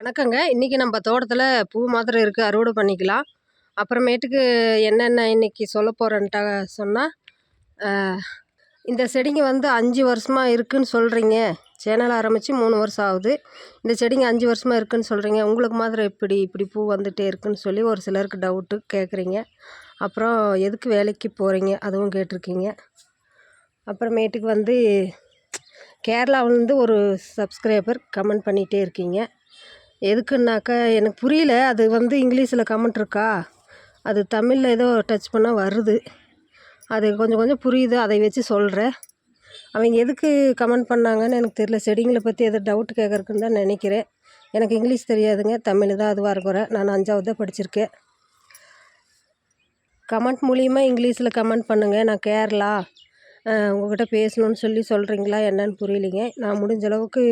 வணக்கங்க. இன்றைக்கி நம்ம தோட்டத்தில் பூ மாத்திரம் இருக்குது அறுவடை பண்ணிக்கலாம். அப்புறமேட்டுக்கு என்னென்ன இன்றைக்கி சொல்ல போகிறேன்ட்டா சொன்னால் இந்த செடிங்க வந்து அஞ்சு வருஷமாக இருக்குதுன்னு சொல்கிறீங்க சேனல் ஆரம்பித்து மூணு வருஷம் ஆகுது. இந்த செடிங்க அஞ்சு வருஷமாக இருக்குதுன்னு சொல்கிறீங்க உங்களுக்கு மாத்திரம் இப்படி இப்படி பூ வந்துகிட்டே இருக்குதுன்னு சொல்லி ஒரு சிலருக்கு டவுட்டு கேட்குறீங்க அப்புறம் எதுக்கு வேலைக்கு போகிறீங்க அதுவும் கேட்டிருக்கீங்க. அப்புறமேட்டுக்கு வந்து கேரளாவிலேருந்து ஒரு சப்ஸ்கிரைபர் கமெண்ட் பண்ணிகிட்டே இருக்கீங்க. எதுக்குன்னாக்கா எனக்கு புரியல. அது வந்து இங்கிலீஷில் கமெண்ட் இருக்கா? அது தமிழில் ஏதோ டச் பண்ணால் வருது. அது கொஞ்சம் கொஞ்சம் புரியுது. அதை வச்சு சொல்கிறேன் அவங்க எதுக்கு கமெண்ட் பண்ணாங்கன்னு எனக்கு தெரியல. செடிங்களை பற்றி எதோ டவுட் கேட்குறக்குன்னு தான் நினைக்கிறேன். எனக்கு இங்கிலீஷ் தெரியாதுங்க. தமிழ் தான் அதுவாக இருக்கிறேன் நான் அஞ்சாவது தான் படிச்சிருக்கேன். கமெண்ட் மூலியமாக இங்கிலீஷில் கமெண்ட் பண்ணுங்கள் நான் கேரளா உங்கள்கிட்ட பேசணுன்னு சொல்லி சொல்கிறீங்களா என்னன்னு புரியலிங்க. நான் முடிஞ்ச அளவுக்கு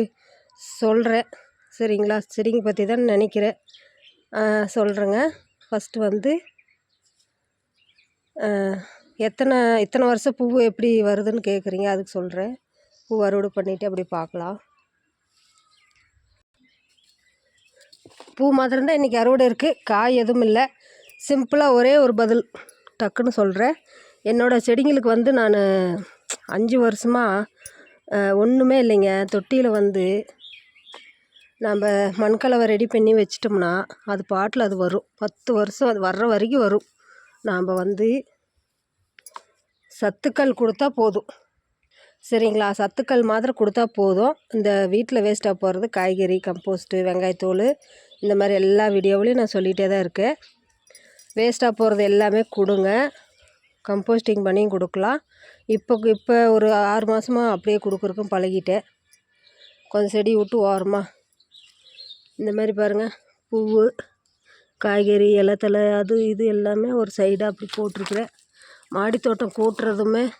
சொல்கிறேன் சரிங்களா? செடிங்க பற்றி தான் நினைக்கிறேன். சொல்கிறேங்க ஃபஸ்ட்டு வந்து எத்தனை இத்தனை வருஷம் பூ எப்படி வருதுன்னு கேட்குறீங்க அதுக்கு சொல்கிறேன் பூ அறுவடை பண்ணிவிட்டு அப்படி பார்க்கலாம். பூ மாத்திரம் தான் இன்றைக்கி அறுவடை இருக்குது காய் எதுவும் இல்லை. சிம்பிளாக ஒரே ஒரு பதில் டக்குன்னு சொல்கிறேன் என்னோடய செடிங்களுக்கு வந்து நான் அஞ்சு வருஷமாக ஒன்றுமே இல்லைங்க. தொட்டியில் வந்து நம்ம மண்கலவை ரெடி பண்ணி வச்சிட்டோம்னா அது பாட்டில் அது வரும். பத்து வருஷம் அது வர்ற வரைக்கும் வரும். நாம் வந்து சத்துக்கள் கொடுத்தா போதும். சரிங்களா? சத்துக்கள் மாத்திரம் கொடுத்தா போதும். இந்த வீட்டில் வேஸ்ட்டாக போகிறது காய்கறி கம்போஸ்ட்டு வெங்காயத்தோல் இந்த மாதிரி எல்லா வீடியோவிலையும் நான் சொல்லிகிட்டே தான் இருக்கேன். வேஸ்ட்டாக போகிறது எல்லாமே கொடுங்க. கம்போஸ்டிங் பண்ணியும் கொடுக்கலாம். இப்போ இப்போ ஒரு ஆறு மாதமாக அப்படியே கொடுக்குறக்கும் பழகிட்டேன். கொஞ்சம் செடி விட்டு ஓரமாக இந்த மாதிரி பாருங்கள் பூ காய்கறி இலை அது இது எல்லாமே ஒரு சைடாக அப்படி போட்டிருக்குறேன். மாடி தோட்டம் கூட்டுறதுமே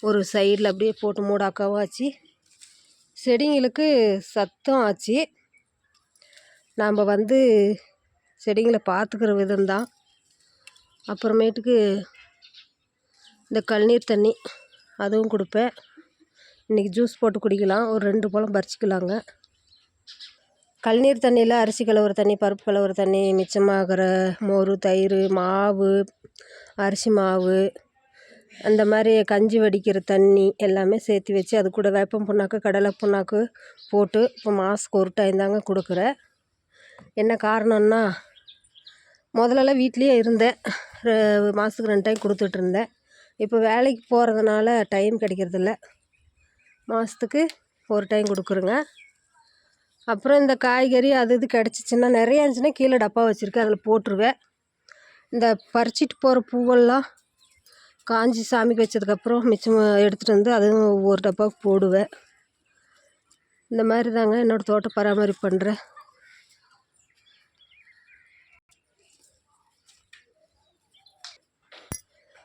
ஒரு சைடில் அப்படியே போட்டு மூடாக்காவும் ஆச்சு. செடிங்களுக்கு சத்தம் ஆச்சு. நாம் வந்து செடிங்களை பார்த்துக்கிற விதம்தான். அப்புறமேட்டுக்கு இந்த கழுநீர் தண்ணி அதுவும் கொடுப்பேன். இன்றைக்கி ஜூஸ் போட்டு குடிக்கலாம். ஒரு ரெண்டு பழம் பறிச்சிக்கலாங்க. கழிநீர் தண்ணியில் அரிசி கழுவுற தண்ணி பருப்பு கழுவுற தண்ணி மிச்சமாகிற மோர் தயிர் மாவு அரிசி மாவு அந்த மாதிரி கஞ்சி வடிக்கிற தண்ணி எல்லாமே சேர்த்து வச்சு அது கூட வேப்பம் புண்ணாக்கு கடலை புண்ணாக்கு போட்டு இப்போ மாதத்துக்கு ஒரு டைம் தாங்க கொடுக்குறேன் என்ன காரணம்னா முதலெல்லாம் வீட்லேயே இருந்தேன். மாதத்துக்கு ரெண்டு டைம் கொடுத்துட்ருந்தேன் இப்போ வேலைக்கு போகிறதுனால டைம் கிடைக்கிறதில்ல. மாதத்துக்கு ஒரு டைம் கொடுக்குறேங்க. அப்புறம் இந்த காய்கறி அது இது கிடச்சிச்சின்னா நிறையா இருந்துச்சுன்னா கீழே டப்பா வச்சுருக்கேன் அதில் போட்டுருவேன். இந்த பறிச்சிட்டு போகிற பூவெல்லாம் காஞ்சி சாமிக்கு வச்சதுக்கப்புறம் மிச்சம் எடுத்துகிட்டு வந்து அதுவும் ஒவ்வொரு டப்பாவுக்கு போடுவேன். இந்த மாதிரி தாங்க என்னோடய தோட்டம் பராமரிப்பு பண்ணுறேன்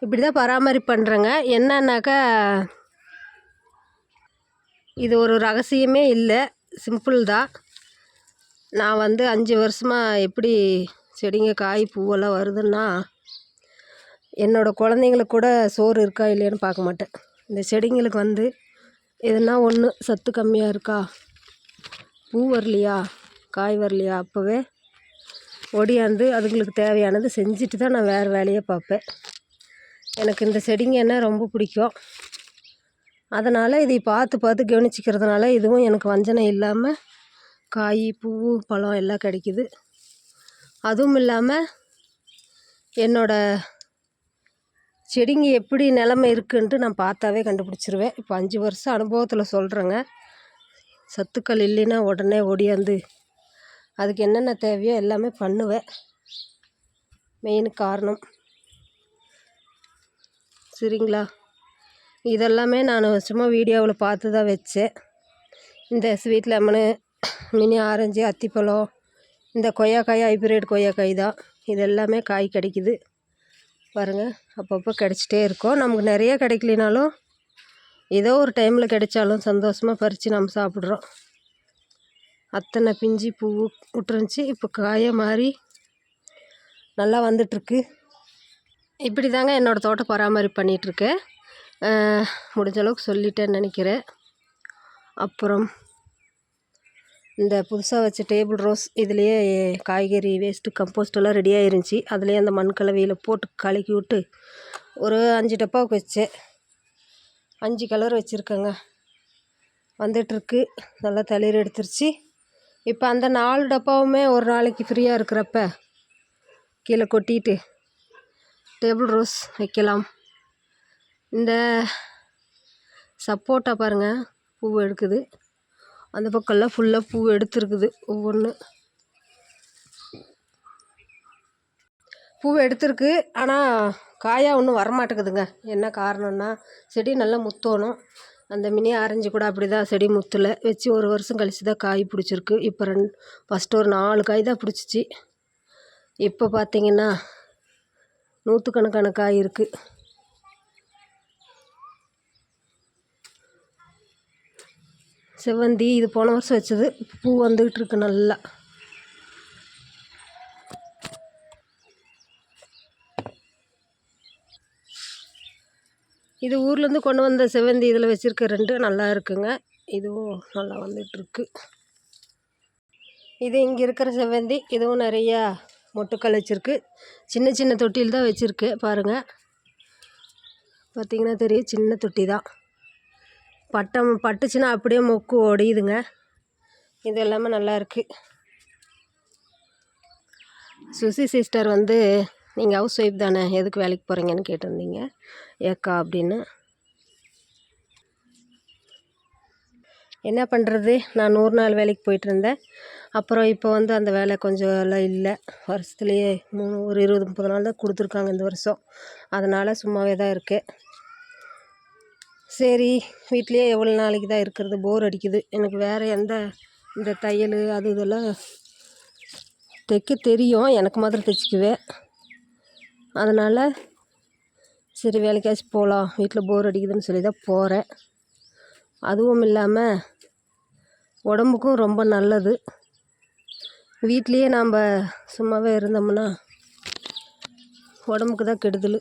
இப்படி தான் பராமரிப்பு பண்ணுறேங்க என்னன்னாக்கா இது ஒரு ரகசியமே இல்லை. சிம்பிள் தான் நான் வந்து அஞ்சு வருஷமாக எப்படி செடிங்க காய் பூவெல்லாம் வருதுன்னா என்னோடய குழந்தைங்களுக்கு கூட சோறு இருக்கா இல்லையான்னு பார்க்க மாட்டேன். இந்த செடிங்களுக்கு வந்து எதுனா ஒன்று சத்து கம்மியாக இருக்கா பூ வரலையா காய் வரலையா அப்போவே ஒடியாந்து அதுங்களுக்கு தேவையானது செஞ்சுட்டு தான் நான் வேறு வேலையை பார்ப்பேன். எனக்கு இந்த செடிங்க என்ன ரொம்ப பிடிக்கும். அதனால் இதை பார்த்து பார்த்து கவனிச்சிக்கிறதுனால இதுவும் எனக்கு வஞ்சனை இல்லாமல் காய் பூ பழம் எல்லாம் கிடைக்கிது. அதுவும் இல்லாமல் என்னோடய செடிங்க எப்படி நிலமை இருக்குன்ட்டு நான் பார்த்தாவே கண்டுபிடிச்சிருவேன். இப்போ அஞ்சு வருஷம் அனுபவத்தில் சொல்கிறேங்க சத்துக்கள் இல்லைன்னா உடனே ஓடியாந்து அதுக்கு என்னென்ன தேவையோ எல்லாமே பண்ணுவேன். மெயின் காரணம். சரிங்களா? இதெல்லாமே நான் சும்மா வீடியோவில் பார்த்து தான் வச்சேன். இந்த ஸ்வீட் லெமனு மினி ஆரஞ்சு அத்திப்பழம் இந்த கொய்யாக்காய் ஹைப்ரிட் கொய்யாக்காய் தான் இது எல்லாமே காய் கிடைக்குது. பாருங்கள் அப்பப்போ கிடச்சிட்டே இருக்கும். நமக்கு நிறைய கிடைக்கலினாலும் ஏதோ ஒரு டைமில் கிடைச்சாலும் சந்தோஷமாக பறித்து நம்ம சாப்பிட்றோம். அத்தனை பிஞ்சு பூ விட்டுருந்துச்சி இப்போ காயை மாறி நல்லா வந்துட்டுருக்கு. இப்படி தாங்க என்னோடய தோட்டம் பராமரிப்பு பண்ணிகிட்ருக்கேன் முடிஞ்ச அளவுக்கு சொல்லிட்டேன்னு நினைக்கிறேன். அப்புறம் இந்த புதுசாக வச்ச டேபிள் ரோஸ் இதுலேயே காய்கறி வேஸ்ட்டு கம்போஸ்ட் எல்லாம் அதுலேயே அந்த மண் கலவையில் போட்டு கலக்கி விட்டு ஒரு அஞ்சு டப்பாவுக்கு வச்சேன். அஞ்சு கலர் வச்சுருக்கேங்க. வந்துட்டுருக்கு. நல்லா தளிர் எடுத்துருச்சு. இப்போ அந்த நாலு டப்பாவுமே ஒரு நாளைக்கு ஃப்ரீயாக இருக்கிறப்ப கீழே கொட்டிட்டு டேபிள் ரோஸ் வைக்கலாம். இந்த சப்போட்டா பாருங்கள் பூ எடுக்குது. அந்த பக்கம்லாம் ஃபுல்லாக பூ எடுத்துருக்குது ஒவ்வொன்று பூ எடுத்துருக்கு ஆனால் காயாக ஒன்றும் வரமாட்டேங்குதுங்க. என்ன காரணம்னா செடி நல்லா முத்தணும். அந்த மினி ஆரஞ்சு கூட அப்படி தான் செடி முத்தலை. வச்சு ஒரு வருஷம் கழிச்சு தான் காய் பிடிச்சிருக்கு. இப்போ ரெண்டு ஃபஸ்ட்டு ஒரு நாலு காய் தான் பிடிச்சிச்சு. இப்போ பார்த்தீங்கன்னா நூற்றுக்கணக்கான காய் இருக்குது செவ்வந்தி இது போன வருஷம் வச்சது. பூ வந்துக்கிட்டு இருக்கு நல்லா. இது ஊர்லேருந்து கொண்டு வந்த செவ்வந்தி இதில் வச்சுருக்க ரெண்டு நல்லா இருக்குங்க. இதுவும் நல்லா வந்துட்டுருக்கு இது இங்கே இருக்கிற செவ்வந்தி இதுவும் நிறையா மொட்டுக்கள் வச்சுருக்கு. சின்ன சின்ன தொட்டியில் தான் வச்சுருக்கு பாருங்கள் பார்த்திங்கன்னா தெரியும் சின்ன தொட்டி தான் பட்டம் பட்டுச்சுன்னா அப்படியே மொக்கு ஒடியுதுங்க. இது எல்லாமே நல்லா இருக்குது சுசி சிஸ்டர் வந்து நீங்கள் ஹவுஸ் ஒய்ஃப் தானே எதுக்கு வேலைக்கு போகிறீங்கன்னு கேட்டிருந்தீங்க. ஏக்கா அப்படின்னு. என்ன பண்ணுறது நான் நூறு நாள் வேலைக்கு போயிட்டுருந்தேன் அப்புறம் இப்போ வந்து அந்த வேலை கொஞ்சம் எல்லாம் இல்லை. வருஷத்துலேயே மூணு ஒரு இருபது முப்பது நாள் தான் கொடுத்துருக்காங்க இந்த வருஷம். அதனால் சும்மாவே தான் இருக்குது சரி வீட்லேயே எவ்வளோ நாளைக்கு தான் இருக்கிறது? போர் அடிக்குது. எனக்கு வேறு எந்த இந்த தையல் அது இதெல்லாம் தைக்க தெரியும். எனக்கு மாத்திரம் தைச்சிக்குவேன் அதனால் சரி வேலைக்காச்சும் போகலாம் வீட்டில் போர் அடிக்குதுன்னு சொல்லி தான் போகிறேன் அதுவும் இல்லாமல் உடம்புக்கும் ரொம்ப நல்லது. வீட்லேயே நாம் சும்மாவே இருந்தோம்னா உடம்புக்கு தான் கெடுதல்.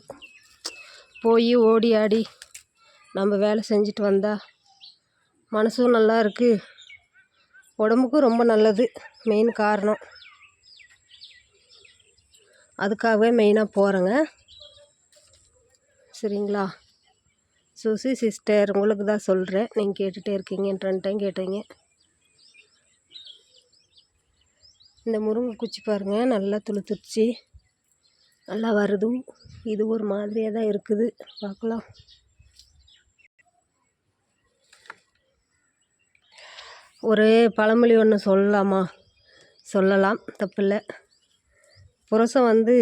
போய் ஓடி ஆடி நம்ம வேலை செஞ்சுட்டு வந்தால் மனசும் நல்லா இருக்குது உடம்புக்கும் ரொம்ப நல்லது. மெயின் காரணம். அதுக்காகவே மெயினாக போகிறேங்க சரிங்களா? சுசி சிஸ்டர் உங்களுக்கு தான் சொல்கிறேன் நீங்கள் கேட்டுகிட்டே இருக்கீங்கன்ற டைம் கேட்டீங்க. இந்த முருங்கை குச்சி பாருங்கள் நல்லா துளுத்துருச்சு. நல்லா வருது இது ஒரு மாதிரியாக தான் இருக்குது. பார்க்கலாம். ஒரு பழமொழி ஒன்று சொல்லலாமா? சொல்லலாம். தப்பில்லை. புருஷன் வந்து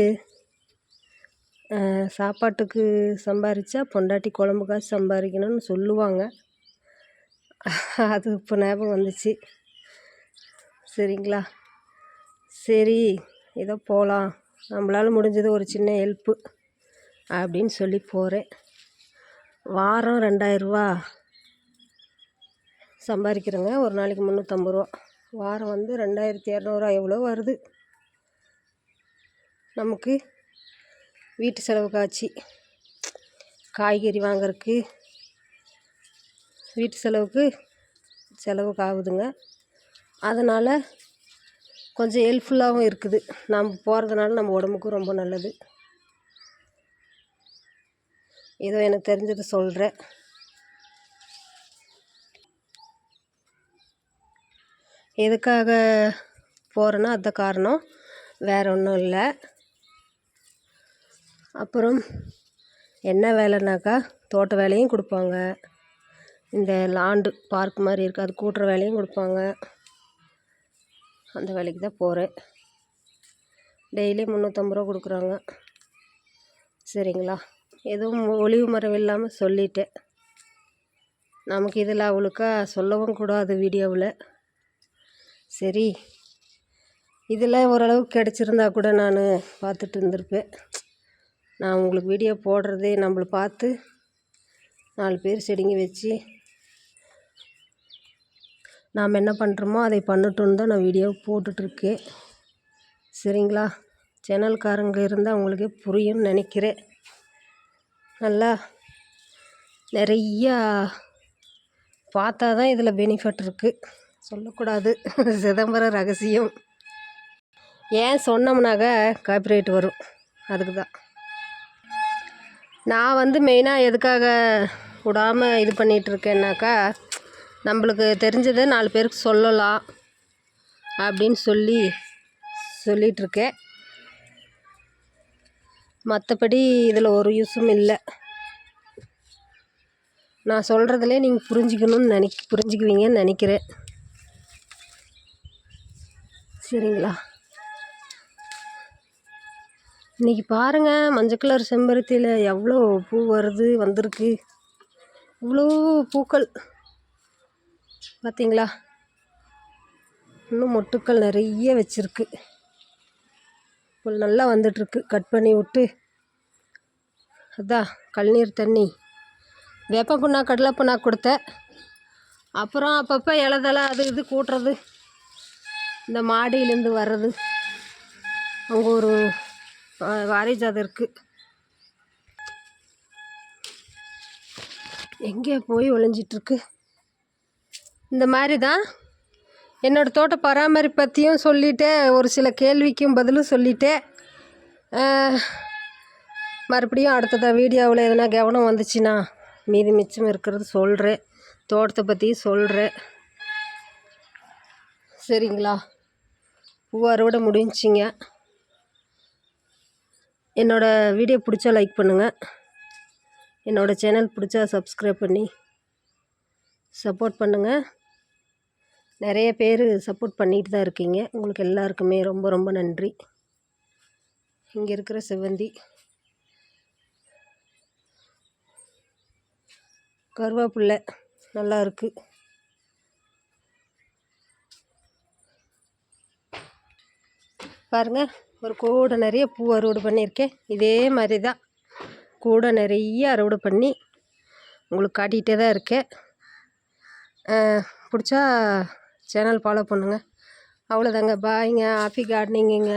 சாப்பாட்டுக்கு சம்பாரித்தா பொண்டாட்டி குழம்புக்காக சம்பாதிக்கணும்னு சொல்லுவாங்க. அது இப்போ ஞாபகம் வந்துச்சு. சரிங்களா? சரி ஏதோ போகலாம் நம்மளால் முடிஞ்சது ஒரு சின்ன ஹெல்ப்பு அப்படின்னு சொல்லி போகிறேன் வாரம் ரெண்டாயிரரூவா சம்பாதிக்கிறேங்க. ஒரு நாளைக்கு முந்நூற்றம்பது ரூபா. வாரம் வந்து ரெண்டாயிரத்தி இரநூறுவா எவ்வளோ வருது? நமக்கு வீட்டு செலவுக்காச்சு. காய்கறி வாங்குறதுக்கு வீட்டு செலவுக்கு செலவுக்கு ஆகுதுங்க அதனால் கொஞ்சம் ஹெல்ப்ஃபுல்லாகவும் இருக்குது. நம்ம போகிறதுனால நம்ம உடம்புக்கும் ரொம்ப நல்லது. ஏதோ எனக்கு தெரிஞ்சதை சொல்கிறேன் எதுக்காக போகிறேன்னா அதுதான் காரணம் வேறு ஒன்றும் இல்லை. அப்புறம் என்ன வேலைனாக்கா தோட்ட வேலையும் கொடுப்பாங்க. இந்த லாண்டு பார்க் மாதிரி இருக்குது அது கூட்டுற வேலையும் கொடுப்பாங்க. அந்த வேலைக்கு தான் போகிறேன் டெய்லி முந்நூற்றம்பது ரூபா கொடுக்குறாங்க. சரிங்களா? எதுவும் ஒளிவு மறைவு இல்லாமல் சொல்லிட்டேன். நமக்கு இதில் அவளுக்கா சொல்லவும் கூடாது வீடியோவில். சரி. இதில் ஓரளவுக்கு கிடச்சிருந்தா கூட நான் பார்த்துட்டு இருந்திருப்பேன். நான் உங்களுக்கு வீடியோ போடுறதே நம்மளை பார்த்து நாலு பேர் செடிங்க வச்சு நாம் என்ன பண்ணுறோமோ அதை பண்ணட்டும்னு தான் நான் வீடியோ போட்டுட்ருக்கேன். சரிங்களா? சேனல்காரங்க இருந்தால் அவங்களுக்கே புரியும்னு நினைக்கிறேன். நல்லா நிறையா பார்த்தா தான் இதில் பெனிஃபிட் இருக்குது. சொல்லக்கூடாது. சிதம்பரம் ரகசியம். ஏன் சொன்னோம்னாக்க காப்பிரைட் வரும். அதுக்கு தான். நான் வந்து மெயினாக எதுக்காக விடாமல் இது பண்ணிகிட்ருக்கேன்னாக்கா நம்மளுக்கு தெரிஞ்சதை நாலு பேருக்கு சொல்லலாம் அப்படின்னு சொல்லி சொல்லிகிட்ருக்கேன் மற்றபடி இதில் ஒரு யூஸும் இல்லை. நான் சொல்கிறதுலே நீங்கள் புரிஞ்சுக்கணும்னு நினைக் புரிஞ்சுக்குவீங்கன்னு நினைக்கிறேன். சரிங்களா? இன்றைக்கி பாருங்கள் மஞ்சள் கலர் செம்பருத்தியில் எவ்வளோ பூ வருது வந்திருக்கு. இவ்வளோ பூக்கள். பார்த்தீங்களா இன்னும் மொட்டுக்கள் நிறைய வச்சுருக்கு. இப்போ நல்லா வந்துட்டுருக்கு. கட் பண்ணி விட்டு அதான் கழுநீர் தண்ணி. வேப்ப புண்ணா கடலை புண்ணா கொடுத்தேன். அப்புறம் அப்பப்போ இலதெல்லாம் அது இது கூட்டுறது. இந்த மாடியிலேருந்து வர்றது. அங்கே ஒரு வாரிஜாதை இருக்குது எங்கே போய் ஒளிஞ்சிட்ருக்கு? இந்த மாதிரி தான் என்னோடய தோட்ட பராமரிப்பு பற்றியும் சொல்லிட்டேன் ஒரு சில கேள்விக்கும் பதிலும் சொல்லிட்டேன் மறுபடியும் அடுத்தத வீடியோவில் எதனா கவனம் வந்துச்சுன்னா மீதி மிச்சம் இருக்கிறது சொல்கிறேன் தோட்டத்தை பற்றி சொல்கிறேன் சரிங்களா? பூ அறுவடை முடிஞ்சிங்க என்னோடய வீடியோ பிடிச்சா லைக் பண்ணுங்கள் என்னோடய சேனல் பிடிச்சா சப்ஸ்கிரைப் பண்ணி சப்போர்ட் பண்ணுங்கள் நிறைய பேர் சப்போர்ட் பண்ணிட்டு தான் இருக்கீங்க. உங்களுக்கு எல்லாருக்குமே ரொம்ப ரொம்ப நன்றி. இங்கே இருக்கிற செவ்வந்தி கருவேப்பில்லை. நல்லா இருக்குது பாருங்கள் ஒரு கூடை நிறைய பூ அறுவடை பண்ணியிருக்கேன். இதே மாதிரி தான் கூடை நிறைய அறுவடை பண்ணி உங்களுக்கு காட்டிகிட்டே தான் இருக்கேன். பிடிச்சா சேனல் ஃபாலோ பண்ணுங்கள் அவ்வளோதாங்க பாய்ங்க ஹாப்பி கார்டனிங்குங்க